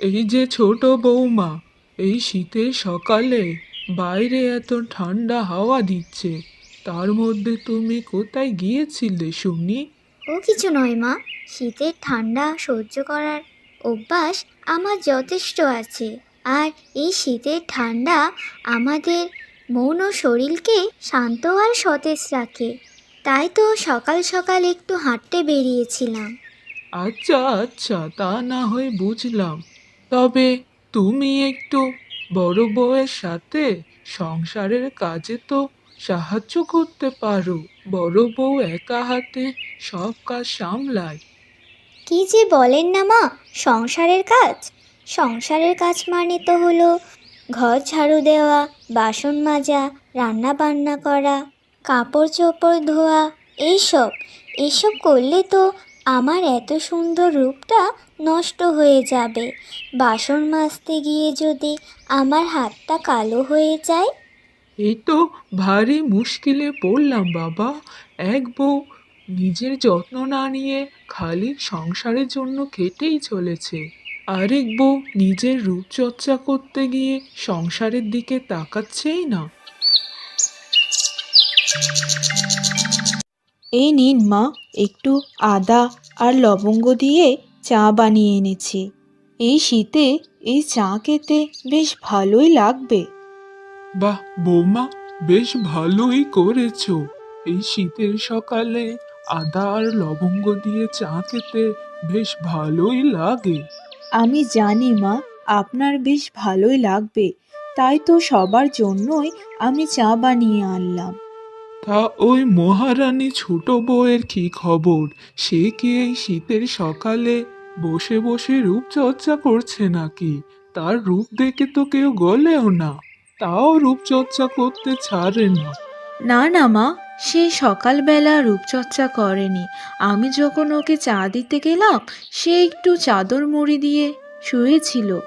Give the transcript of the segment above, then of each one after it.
এই যে ছোট বৌমা এই শীতের সকালে বাইরে এত ঠান্ডা হাওয়া দিচ্ছে তার মধ্যে তুমি কোথায় গিয়েছিলে শুনি? ও কিছু নয় মা শীতের ঠান্ডা সহ্য করার অভ্যাস আমার যথেষ্ট আছে আর এই শীতের ঠান্ডা আমাদের মন ও শরীরকে শান্ত আর সতেজ রাখে তাই তো সকাল সকাল একটু হাঁটতে বেরিয়েছিলাম। আচ্ছা আচ্ছা তা না হয় বুঝলাম। তবে তুমি একটু বড় বউয়ের সাথে সংসারের কাজে তো সাহায্য করতে পারো। বড় বউ একা হাতে সব কাজ সামলায়। কি যে বলেন না মা, সংসারের কাজ? সংসারের কাজ মানে তো হলো ঘর ঝাড়ু দেওয়া, বাসন মাজা, রান্না বান্না করা, কাপড় চোপড় ধোয়া, এইসব। এসব করলে তো আমার এত সুন্দর রূপটা নষ্ট হয়ে যাবে। বাসন মাজতে গিয়ে যদি আমার হাতটা কালো হয়ে যায়? এই তো ভারী মুশকিলে পড়লাম বাবা। এক বউ নিজের যত্ন না নিয়ে খালি সংসারের জন্য কেটেই চলেছে। আরেক বউ নিজের রূপচর্চা করতে গিয়ে সংসারের দিকে তাকাচ্ছেই না। এই নিন মা। একটু আদা আর লবঙ্গ দিয়ে চা বানিয়ে এনেছি। এই শীতে এই চা খেতে বেশ ভালোই লাগবে। বাহ বৌমা বেশ ভালোই করেছ। এই শীতের সকালে আদা আর লবঙ্গ দিয়ে চা খেতে বেশ ভালোই লাগে। আমি জানি মা আপনার বেশ ভালোই লাগবে। তাই তো সবার জন্যই আমি চা বানিয়ে আনলাম। তা ওই মহারানী ছোট বউয়ের কি খবর? সে কি এই শীতের সকালে বসে বসে রূপচর্চা করছে নাকি? তার রূপ দেখে তো কেউ গলেও না। তাও রূপচর্চা করতে ছাড়ে না। না না মা, সে সকালবেলা রূপচর্চা করেনি। আমি যখন ওকে চা দিতে গেলাম, সে একটু চাদর মুড়ি দিয়ে শুয়েছিল।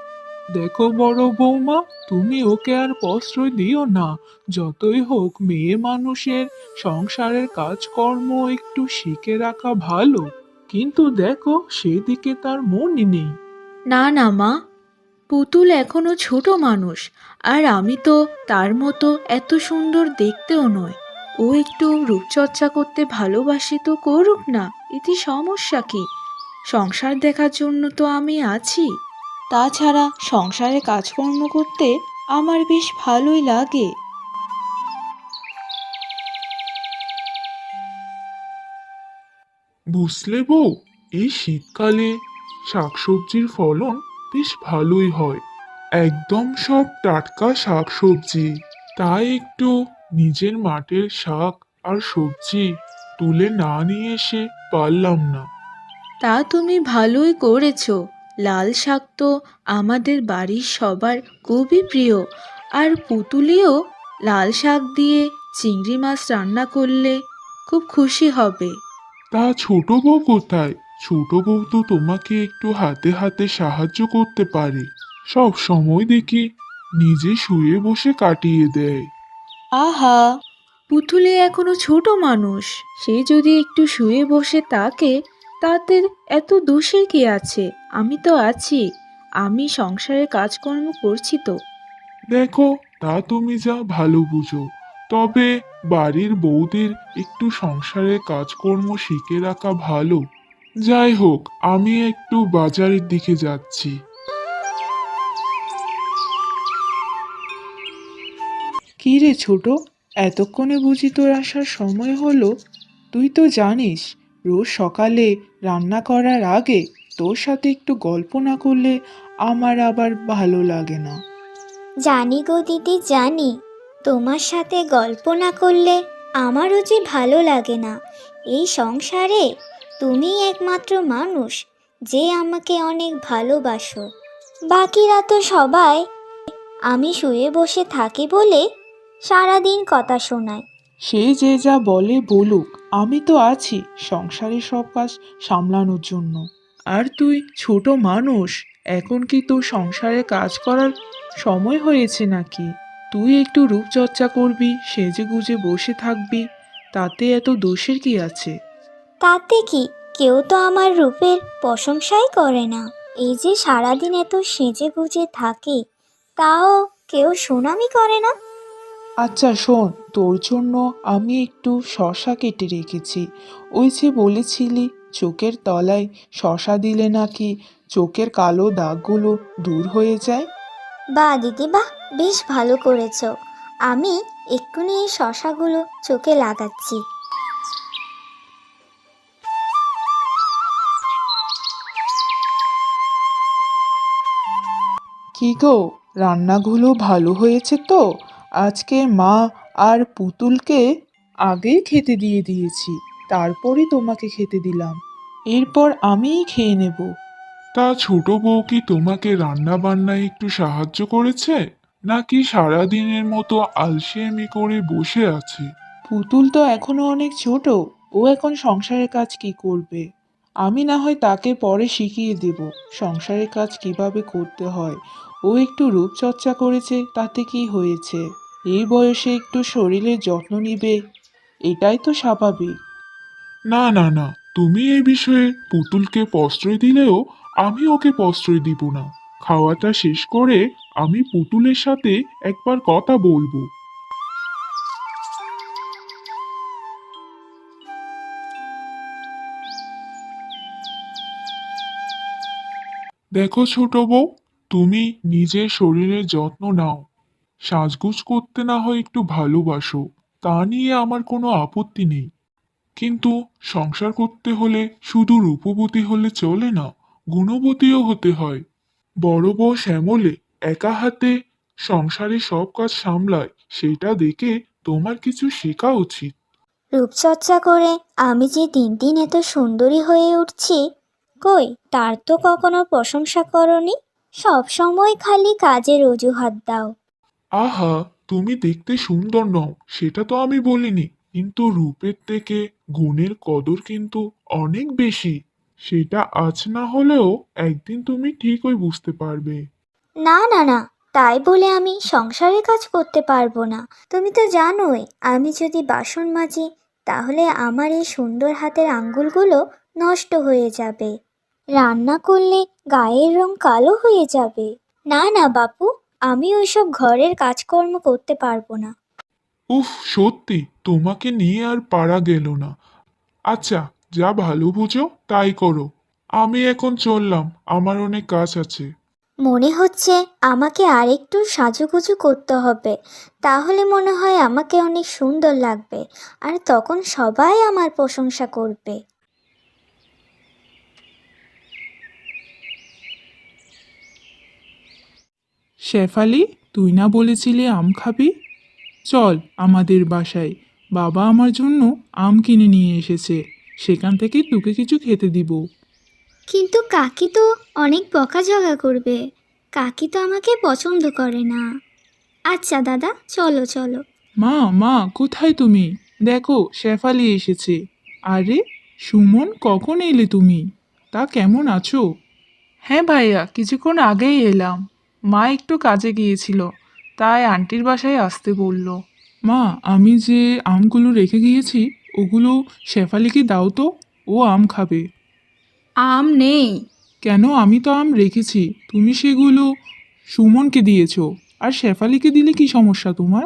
দেখো বড় বৌমা, তুমি ওকে আর প্রশ্রয় দিও না। যতই হোক, মেয়ে মানুষের সংসারের কাজকর্ম একটু শিখে রাখা ভালো। কিন্তু দেখো, সেদিকে তার মন নেই। না না, মা। পুতুল এখনও ছোট মানুষ, আর আমি তো তার মতো এত সুন্দর দেখতেও নয়। ও একটু রূপচর্চা করতে ভালোবাসে তো করুক না, এতে সমস্যা কি? সংসার দেখার জন্য তো আমি আছি। তাছাড়া সংসারে কাজকর্ম করতে আমার বেশ ভালোই লাগে। বুঝলে বউ এই শীতকালে শাকসবজির ফলন বেশ ভালোই হয়। একদম সব টাটকা শাকসবজি। তাই একটু নিজের মাঠের শাক আর সবজি তুলে না নিয়ে এসে পারলাম না। তা তুমি ভালোই করেছ। লাল শাক তো আমাদের বাড়ির সবার খুবই প্রিয়। আর পুতুলিও লাল শাক দিয়ে চিংড়ি মাছ রান্না করলে খুব খুশি হবে। তা ছোট বউ কোথায়? ছোট বউ তো তোমাকে একটু হাতে হাতে সাহায্য করতে পারে। সব সময় দেখি নিজে শুয়ে বসে কাটিয়ে দেয়। আহা! পুতুলে এখনও ছোট মানুষ। সে যদি একটু শুয়ে বসে তাকে তাতে এত দোষের কি আছে? আমি তো আছি। আমি সংসারে কাজকর্ম করছি তো। দেখো তা তুমি যা ভালো বুঝো। তবে বাড়ির বউদের একটু সংসারের কাজকর্ম শিখে রাখা ভালো। যাই হোক আমি একটু বাজারের দিকে যাচ্ছি। কি রে ছোট এতক্ষণে বুঝি তোর আসার সময় হলো। তুই তো জানিস রোজ সকালে রান্না করার আগে তোর সাথে একটু গল্প না করলে আমার আবার ভালো লাগে না। জানি গো দিদি জানি। তোমার সাথে গল্প না করলে আমারও যে ভালো লাগে না। এই সংসারে তুমি একমাত্র মানুষ যে আমাকে অনেক ভালোবাসো। বাকিরা তো সবাই আমি শুয়ে বসে থাকি বলে সারাদিন কথা শোনায়। সে যে যা বলে বলুক আমি তো আছি সংসারে সব কাজ সামলানোর জন্য। আর তুই ছোট মানুষ এখন কি তোর সংসারে কাজ করার সময় হয়েছে নাকি? তুই একটু রূপচর্চা করবি সেজে গুজে বসে থাকবি তাতে এত দোষের কি আছে? তাতে কি? কেউ তো আমার রূপের প্রশংসাই করে না। এই যে সারাদিন এত সেজে গুজে থাকে তাও কেউ সুনামি করে না? আচ্ছা শোন তোর জন্য আমি একটু শশা কেটে রেখেছি। ওই যে বলেছিলি চোখের তলায় শশা দিলে নাকি চোখের কালো দাগগুলো দূর হয়ে যায়? বা দিদি বাহ বেশ ভালো করেছ। আমি এক্ষুনি এই শশাগুলো চোখে লাগাচ্ছি। কি গো রান্নাগুলো ভালো হয়েছে তো? আজকে মা আর পুতুলকে আগেই খেতে দিয়ে দিয়েছি। তারপরই তোমাকে খেতে দিলাম। এরপর আমিই খেয়ে নেব। তা ছোট বউ কি তোমাকে রান্না বান্নায় একটু সাহায্য করেছে? নাকি সারাদিনের মতো আলসেমি করে বসে আছে? পুতুল তো এখনও অনেক ছোট ও এখন সংসারের কাজ কি করবে? আমি না হয় তাকে পরে শিখিয়ে দেব সংসারের কাজ কীভাবে করতে হয়। ও একটু রূপচর্চা করেছে তাতে কি হয়েছে? এই বয়সে একটু শরীরের যত্ন নিবে এটাই তো স্বাভাবিক। না না না, তুমি এই বিষয়ে পুতুলকে প্রশ্রয় দিলেও আমি ওকে প্রশ্রয় দিব না। খাওয়াটা শেষ করে আমি পুতুলের সাথে একবার কথা বলব। দেখো ছোট বউ, তুমি নিজের শরীরের যত্ন নাও। সাজগুজ করতে না হয় একটু ভালোবাসো, তা নিয়ে আমার কোনো আপত্তি নেই। কিন্তু সংসার করতে হলে শুধু রূপবতী হলে চলে না গুণবতীও হতে হয়। বড় বউ শ্যামলে একা হাতে সংসারে সব কাজ সামলায় সেটা দেখে তোমার কিছু শেখা উচিত। রূপচর্চা করে আমি যে দিন দিন এত সুন্দরী হয়ে উঠছি কই তার তো কখনো প্রশংসা করনি? সব সময় খালি কাজের অজুহাত দাও। আহা তুমি দেখতে সুন্দর নও সেটা তো আমি বলিনি কিন্তু রূপের থেকে গুণের কদর কিন্তু অনেক বেশি। সেটা আজ না হলেও একদিন তুমি ঠিকই বুঝতে পারবে। না না না, তাই বলে আমি সংসারের কাজ করতে পারব না। তুমি তো জানোই, আমি যদি বাসন মাজি, তাহলে আমার এই সুন্দর হাতের আঙ্গুলগুলো নষ্ট হয়ে যাবে। রান্না করলে গায়ের রং কালো হয়ে যাবে। না না, বাপু, আমি ওইসব ঘরের কাজকর্ম করতে পারব না। উফ সত্যি তোমাকে নিয়ে আর পারা গেল না। আচ্ছা যা ভালো বুঝো তাই করো। আমি এখন চললাম আমার অনেক কাজ আছে। মনে হচ্ছে আমাকে আরেকটু সাজুগুজু করতে হবে। তাহলে মনে হয় আমাকে অনেক সুন্দর লাগবে আর তখন সবাই আমার প্রশংসা করবে। শেফালি তুই না বলেছিলি আম খাবি? চল আমাদের বাসায়। বাবা আমার জন্য আম কিনে নিয়ে এসেছে। সেখান থেকে তোকে কিছু খেতে দিব। কিন্তু কাকি তো অনেক বকাঝকা করবে। কাকি তো আমাকে পছন্দ করে না। আচ্ছা দাদা চলো চলো। মা মা কোথায় তুমি? দেখো শেফালি এসেছে। আরে সুমন কখন এলে তুমি? তা কেমন আছো? হ্যাঁ ভাইয়া কিছুক্ষণ আগেই এলাম। মা একটু কাজে গিয়েছিল। তাই আন্টির বাসায় আসতে বলল। মা আমি যে আমগুলো রেখে গিয়েছি ওগুলো শেফালিকে দাও তো ও আম খাবে। আম নেই। কেন আমি তো আম রেখেছি তুমি সেগুলো সুমনকে দিয়েছ আর শেফালিকে দিলে কি সমস্যা তোমার?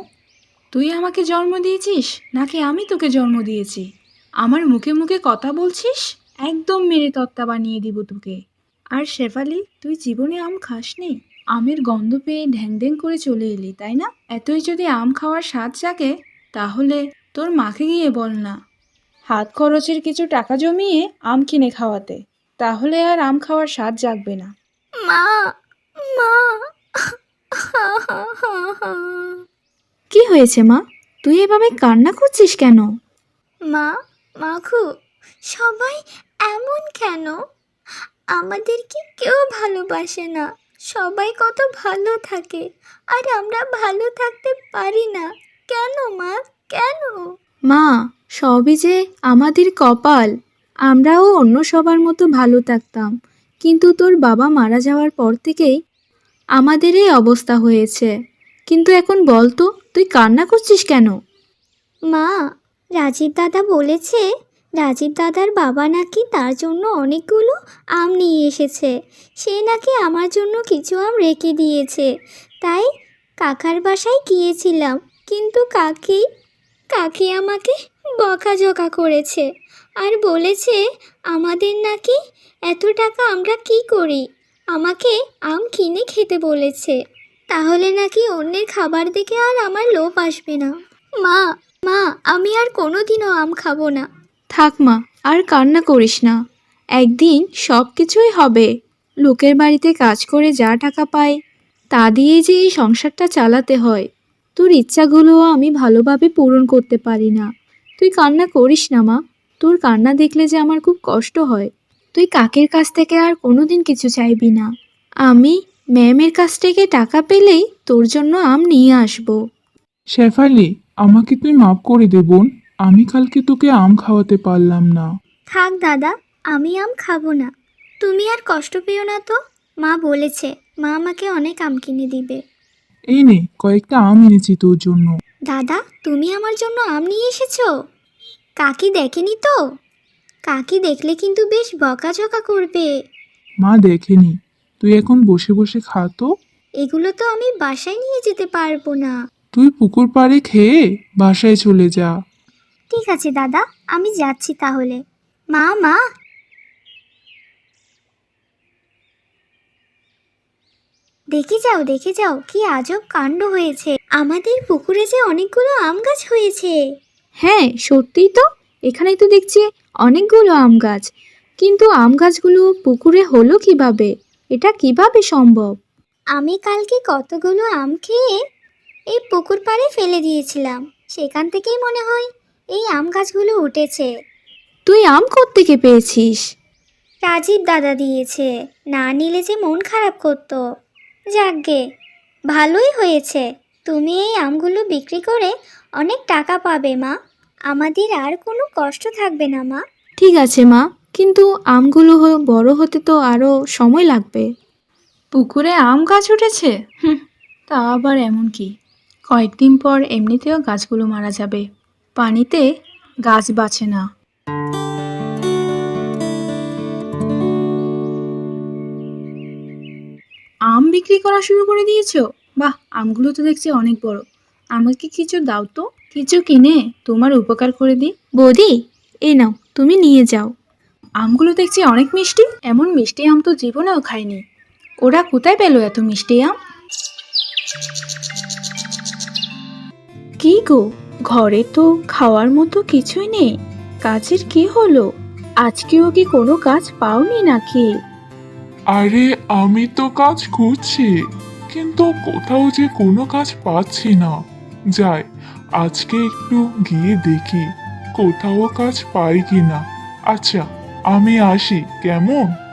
তুই আমাকে জন্ম দিয়েছিস নাকি আমি তোকে জন্ম দিয়েছি? আমার মুখে মুখে কথা বলছিস? একদম মেরে তত্ত্বা বানিয়ে দিব তোকে। আর শেফালি তুই জীবনে আম খাসনি? আমের গন্ধ পেয়ে ঢ্যাং ঢ্যাং করে চলে এলি তাই না? এতই যদি আম খাওয়ার স্বাদ জাগে তাহলে তোর মাকে গিয়ে বল না। হাত খরচের কিছু টাকা জমিয়ে আম কিনে খাওয়াতে তাহলে আর আম খাওয়ার স্বাদ জাগবে না। মা মা। কি হয়েছে মা? তুই এভাবে কান্না করছিস কেন? মা মাখু সবাই এমন কেন? আমাদেরকে কেউ ভালোবাসে না। সবাই কত ভালো থাকে। আর আমরা ভালো থাকতে পারি না। কেন মা? কেন? মা সবই যে আমাদের কপাল। আমরাও অন্য সবার মতো ভালো থাকতাম। কিন্তু তোর বাবা মারা যাওয়ার পর থেকেই আমাদের এই অবস্থা হয়েছে। কিন্তু এখন বল তো তুই কান্না করছিস কেন? মা রাজীব দাদা বলেছে রাজীব দাদার বাবা নাকি তার জন্য অনেকগুলো আম নিয়ে এসেছে। সে নাকি আমার জন্য কিছু আম রেখে দিয়েছে। তাই কাকার বাসায় গিয়েছিলাম, কিন্তু কাকি কাকি আমাকে বকাঝকা করেছে আর বলেছে, আমাদের নাকি এত টাকা আমরা কি করি? আমাকে আম কিনে খেতে বলেছে। তাহলে নাকি অন্যের খাবার দেখে আর আমার লোভ আসবে না। মা মা, আমি আর কোনোদিনও আম খাব না। থাক মা, আর কান্না করিস না। একদিন সব কিছুই হবে। লোকের বাড়িতে কাজ করে যা টাকা পায়, তা দিয়েই যে এই সংসারটা চালাতে হয়। তোর ইচ্ছাগুলোও আমি ভালোভাবে পূরণ করতে পারি না। তুই কান্না করিস না মা। তোর কান্না দেখলে যে আমার খুব কষ্ট হয়। তুই কাকের কাছ থেকে আর কোনোদিন কিছু চাইবি না। আমি ম্যামের কাছ থেকে টাকা পেলেই তোর জন্য আম নিয়ে আসব। শেফালি, আমাকে তুই মাফ করে দে বোন। আমি কালকে তোকে আম খাওয়াতে পারলাম না। থাক দাদা আমি আম খাব না। তুমি আর কষ্ট পেও না তো? মা বলেছে মা আমাকে অনেক আম কিনে দিবে। এই নে কয়েকটা আম এনেছি তোর জন্য। দাদা তুমি আমার জন্য আম নিয়ে এসেছ? কাকি দেখেনি তো? কাকি দেখলে কিন্তু বেশ বকাঝকা করবে। মা দেখেনি। তুই এখন বসে বসে খা তো। এগুলো তো আমি বাসায় নিয়ে যেতে পারব না। তুই পুকুর পাড়ে খেয়ে বাসায় চলে যা। ঠিক আছে দাদা আমি যাচ্ছি তাহলে। মা মা! দেখে যাও দেখে যাও কি আজব কাণ্ড হয়েছে। আমাদের পুকুরে যে অনেকগুলো আম গাছ হয়েছে। হ্যাঁ সত্যিই তো। এখানে তো দেখছি অনেকগুলো আম গাছ। কিন্তু আম গাছগুলো পুকুরে হলো কীভাবে? এটা কীভাবে সম্ভব? আমি কালকে কতগুলো আম খেয়ে এই পুকুর পাড়ে ফেলে দিয়েছিলাম। সেখান থেকেই মনে হয় এই আম গাছগুলো উঠেছে। তুই আম কোত্থেকে পেয়েছিস? রাজীব দাদা দিয়েছে। না নিলে যে মন খারাপ করতো। যাকগে ভালোই হয়েছে। তুমি এই আমগুলো বিক্রি করে অনেক টাকা পাবে মা। আমাদের আর কোনো কষ্ট থাকবে না মা। ঠিক আছে মা। কিন্তু আমগুলো হ- বড় হতে তো আরও সময় লাগবে। পুকুরে আম গাছ উঠেছে? হুম তা আবার এমন কি? কয়েকদিন পর এমনিতেও গাছগুলো মারা যাবে। পানিতে গাছ বাঁচে না। আম বিক্রি করা শুরু করে দিয়েছ? বাহ আমগুলো তো দেখছি অনেক বড়। আমাকে কিছু দাও তো। কিছু কিনে তোমার উপকার করে দিই। বৌদি এ নাও তুমি নিয়ে যাও। আমগুলো দেখছি অনেক মিষ্টি। এমন মিষ্টি আম তো জীবনেও খাইনি। ওরা কোথায় পেল এত মিষ্টি আম? কি গো ঘরে তো খাওয়ার মতো কিছুই নেই। কাজের কি হলো? আজকেও কি কোনো কাজ পাওনি নাকি? আরে, আমি তো কাজ খুঁজছি কিন্তু কোথাও যে কোনো কাজ পাচ্ছি না। যাই, আজকে একটু গিয়ে দেখি, কোথাও কাজ পাই কি না আচ্ছা আমি আসি, কেমন?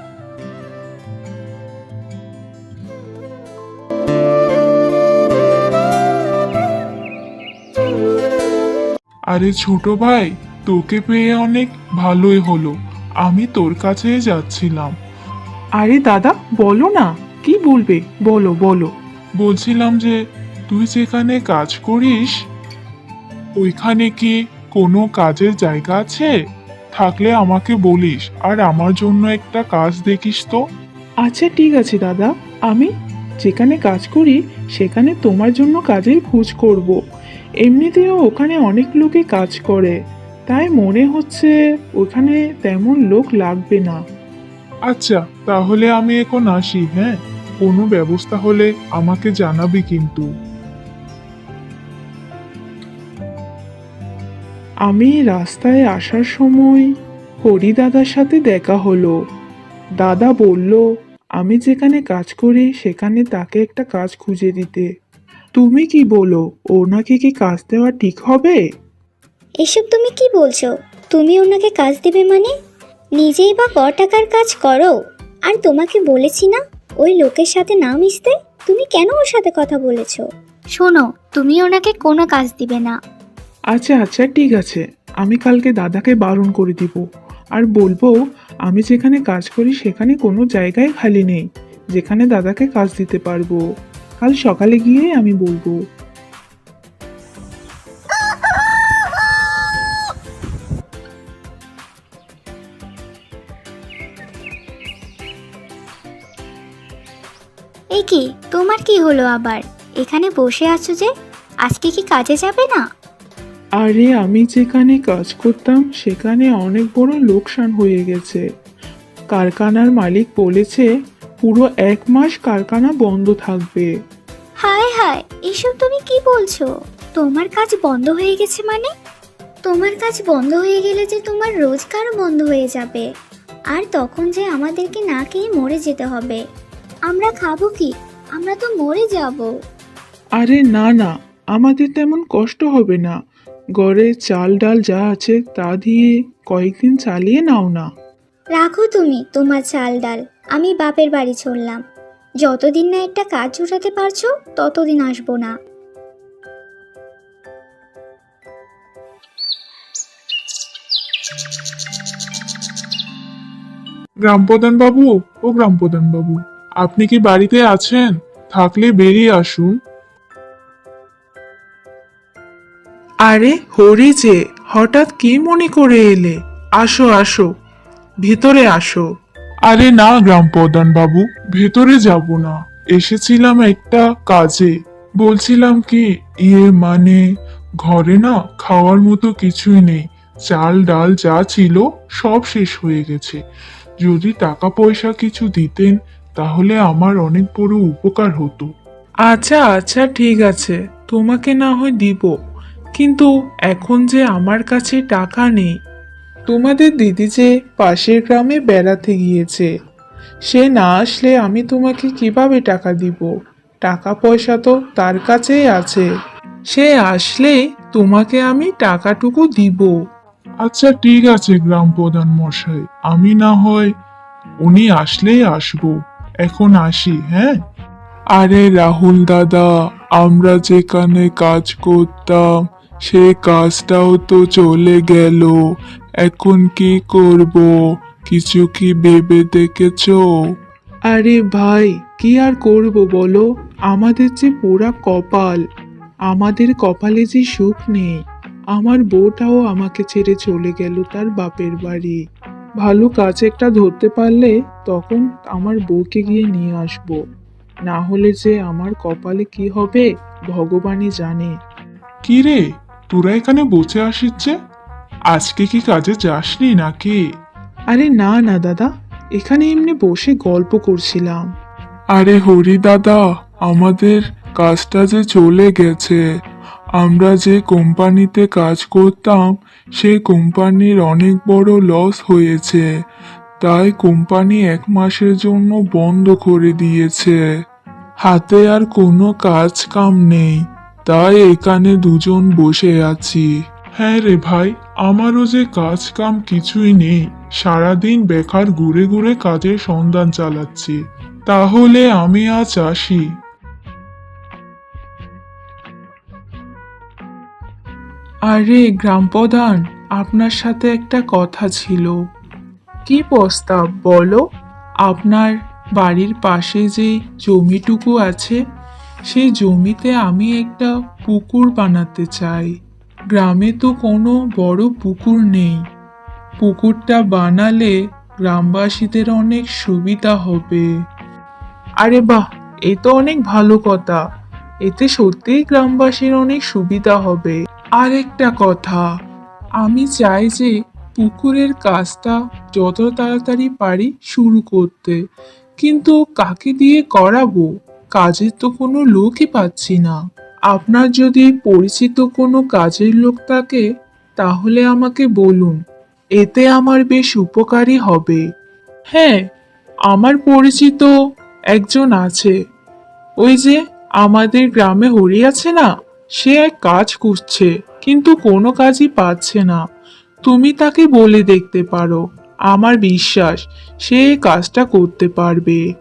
আরে ছোট ভাই তোকে পেয়ে অনেক ভালোই হলো। আমি তোর কাছে যাচ্ছিলাম। আরে দাদা বলো না। কি বলবে? বলো বলো। বলছিলাম যে তুই যেখানে কাজ করিস ওইখানে কি কোনো কাজের জায়গা আছে? থাকলে আমাকে বলিস আর আমার জন্য একটা কাজ দেখিস তো। আচ্ছা ঠিক আছে দাদা। আমি যেখানে কাজ করি সেখানে তোমার জন্য কাজের খোঁজ করব। এমনিতেও ওখানে অনেক লোকে কাজ করে তাই মনে হচ্ছে ওখানে তেমন লোক লাগবে না। আচ্ছা তাহলে আমি এখন আসি হ্যাঁ? কোনো ব্যবস্থা হলে আমাকে জানাবি কিন্তু। আমি রাস্তায় আসার সময় হরি দাদার সাথে দেখা হলো। দাদা বলল আমি যেখানে কাজ করি সেখানে তাকে একটা কাজ খুঁজে দিতে। তুমি কি বলো? ওনাকে কি কাজ দেওয়া ঠিক হবে? এসব তুমি কি বলছো? তুমি ওনাকে কাজ দেবে মানে? নিজেই বা ক টাকার কাজ করো। আর তোমাকে বলেছি না ওই লোকের সাথে না মিশতে? তুমি কেন ওর সাথে কথা বলেছ? শোনো তুমি ওনাকে কোনো কাজ দিবে না। আচ্ছা আচ্ছা ঠিক আছে। আমি কালকে দাদাকে বারণ করে দিব। আর বলব আমি যেখানে কাজ করি সেখানে কোনো জায়গায় খালি নেই। যেখানে দাদাকে কাজ দিতে পারব। কাল সকালে গিয়ে আমি বলব। এ কি তোমার কি হলো আবার? এখানে বসে আছো যে? আজকে কি কাজে যাবে না? আরে আমি যেখানে কাজ করতাম সেখানে অনেক বড় লোকসান হয়ে গেছে। কারখানার মালিক বলেছে পুরো এক মাস কারখানা বন্ধ থাকবে। হায় হায় এসব তুমি কি বলছো? তোমার কাজ বন্ধ হয়ে গেছে মানে? তোমার কাজ বন্ধ হয়ে গেলে যে তোমার রোজগার বন্ধ হয়ে যাবে। আর তখন যে আমাদেরকে না খেয়ে মরে যেতে হবে। আমরা খাব কি? আমরা তো মরে যাব। আরে না না আমাদের তেমন কষ্ট হবে না। গড়ে চাল ডাল যা আছে তা দিয়ে কয়েকদিন চালিয়ে নাও না। রাখো তুমি তোমার চাল ডাল আমি বাপের বাড়ি চললাম। যতদিন না একটা কাজ জোটাতে পারছ ততদিন আসব না। গ্রামপ্রধান বাবু ও গ্রামপ্রধান বাবু আপনি কি বাড়িতে আছেন? থাকলে বেরিয়ে আসুন। আরে হরি যে হঠাৎ কি মনে করে এলে? আসো আসো। ভিতরে আসো। আরে না গ্রামপ্রধান বাবু ভেতরে যাব না। এসেছিলাম একটা কাজে। বলছিলাম কি ইয়ে মানে ঘরে না খাওয়ার মতো কিছুই নেই। চাল ডাল যা ছিল সব শেষ হয়ে গেছে। যদি টাকা পয়সা কিছু দিতেন তাহলে আমার অনেক বড় উপকার হতো। আচ্ছা আচ্ছা ঠিক আছে। তোমাকে না হয় দিব। কিন্তু এখন যে আমার কাছে টাকা নেই তোমাদের দিদি যে পাশের গ্রামে বেড়াতে গিয়েছে সে না আসলে আমি তোমাকে কীভাবে টাকা দিব? টাকা পয়সা তো তার কাছেই আছে। সে আসলে তোমাকে আমি টাকাটুকু দিব। আচ্ছা ঠিক আছে গ্রাম প্রধান মশাই। আমি না হয় উনি আসলেই আসব। এখন আসি হ্যাঁ? আরে রাহুল দাদা আমরা যেখানে কাজ করতাম সে কাজটাও তো চলে গেল। এখন কি করব? কিছু কি ভেবে দেখেছ? আরে ভাই কি আর করব বলো? আমাদের যে পোড়া কপাল আমাদের কপালে যে সুখ নেই আমার বউটাও আমাকে ছেড়ে চলে গেল তার বাপের বাড়ি। ভালো কাজ একটা ধরতে পারলে তখন আমার বউকে গিয়ে নিয়ে আসব। না হলে যে আমার কপালে কি হবে ভগবানই জানে। কি রে তোরা এখানে বসে আসিচ্ছে আজকে কি কাজে যাসনি নাকি? আরে না না দাদা। এখানে এমনি বসে গল্প করছিলাম। আরে হরি দাদা আমাদের কাজটা যে চলে গেছে। আমরা যে কোম্পানিতে কাজ করতাম সেই কোম্পানির অনেক বড় লস হয়েছে। তাই কোম্পানি এক মাসের জন্য বন্ধ করে দিয়েছে। হাতে আর কোনো কাজ কাম নেই। তাই এখানে দুজন বসে আছি। হ্যাঁ রে ভাই, আমারও যে কাজ কাম কিছুই নেই। সারাদিন বেকার ঘুরে ঘুরে কাজের সন্ধান চালাচ্ছি। তাহলে আমি আজ আসি। আরে গ্রাম প্রধান আপনার সাথে একটা কথা ছিল। কি প্রস্তাব, বলো? আপনার বাড়ির পাশে যে জমিটুকু আছে, সেই জমিতে আমি একটা পুকুর বানাতে চাই। গ্রামে তো কোনো বড় পুকুর নেই। পুকুরটা বানালে গ্রামবাসীদের অনেক সুবিধা হবে। আরে বাহ, এ তো অনেক ভালো কথা। এতে সত্যিই গ্রামবাসীর অনেক সুবিধা হবে। আরেকটা কথা, আমি চাই যে পুকুরের কাজটা যত তাড়াতাড়ি পারি শুরু করতে। কিন্তু কাকে দিয়ে করাবো? কাজের তো কোনো লোকই পাচ্ছি না। আপনার যদি পরিচিত কোনো কাজের লোক থাকে, তাহলে আমাকে বলুন। এতে আমার বেশ উপকারী হবে। হ্যাঁ আমার পরিচিত একজন আছে। ওই যে আমাদের গ্রামে হরি আছে না, সে এক কাজ খুঁজছে কিন্তু কোনো কাজই পাচ্ছে না। তুমি তাকে বলে দেখতে পারো। আমার বিশ্বাস, সে কাজটা করতে পারবে।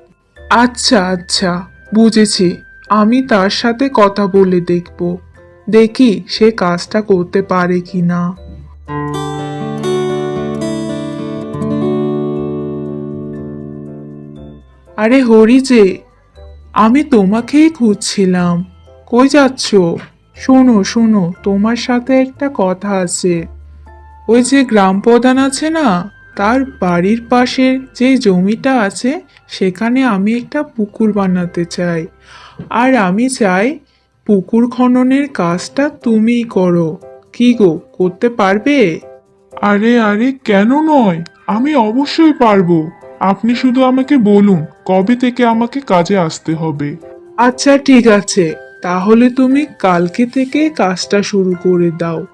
আচ্ছা আচ্ছা বুঝেছি। আমি তার সাথে কথা বলে দেখব। দেখি সে কাজটা করতে পারে কি না আরে হরি যে, আমি তোমাকেই খুঁজছিলাম। কই যাচ্ছ? শোনো শোনো, তোমার সাথে একটা কথা আছে। ওই যে গ্রাম প্রধান আছে না, তার বাড়ির পাশের যে জমিটা আছে, সেখানে আমি একটা পুকুর বানাতে চাই। আর আমি চাই পুকুর খননের কাজটা তুমিই করো। কি গো করতে পারবে? আরে আরে কেন নয়? আমি অবশ্যই পারব। আপনি শুধু আমাকে বলুন কবে থেকে আমাকে কাজে আসতে হবে? আচ্ছা ঠিক আছে। তাহলে তুমি কালকে থেকে কাজটা শুরু করে দাও।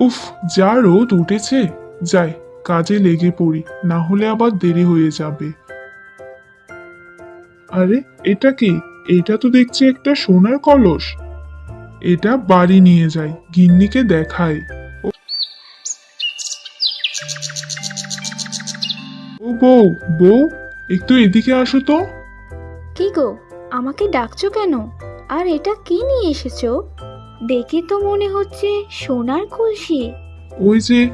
উফ যা রোদ উঠেছে। যাই কাজে লেগে পড়ি না হলে আবার দেরি হয়ে যাবে। আরে এটা কি? এটা তো দেখছি একটা সোনার কলস। এটা বাড়ি নিয়ে যাই গিন্নিকে দেখাই। ও- বউ বউ একটু এদিকে আসো তো। কি গো আমাকে ডাকছো কেন? আর এটা কি নিয়ে এসেছ? দেখে তো মনে হচ্ছে সোনার কলসি। ওই যে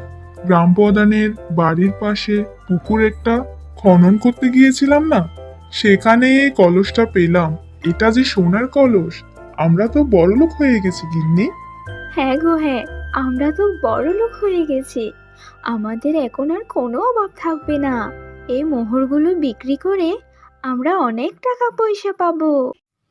গ্রাম প্রধানের বাড়ির পাশে পুকুর একটা খনন করতে গিয়েছিলাম না সেখানে এই কলসটা পেলাম। এটা যে সোনার কলস আমরা তো বড়লোক হয়ে গেছি গিন্নি। হ্যাঁ গো হ্যাঁ আমরা তো বড় লোক হয়ে গেছি। আমাদের এখন আর কোনো অভাব থাকবে না। এই মোহরগুলো বিক্রি করে আমরা অনেক টাকা পয়সা পাবো।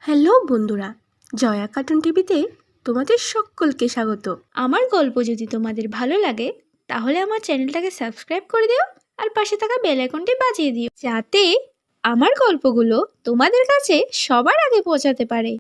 হ্যালো বন্ধুরা জয়া কার্টুন টিভিতে তোমাদের সকলকে স্বাগত। আমার গল্প যদি তোমাদের ভালো লাগে তাহলে আমার চ্যানেলটাকে সাবস্ক্রাইব করে দিও আর পাশে থাকা বেল আইকনটি বাজিয়ে দিও। যাতে আমার গল্পগুলো তোমাদের কাছে সবার আগে পৌঁছাতে পারে।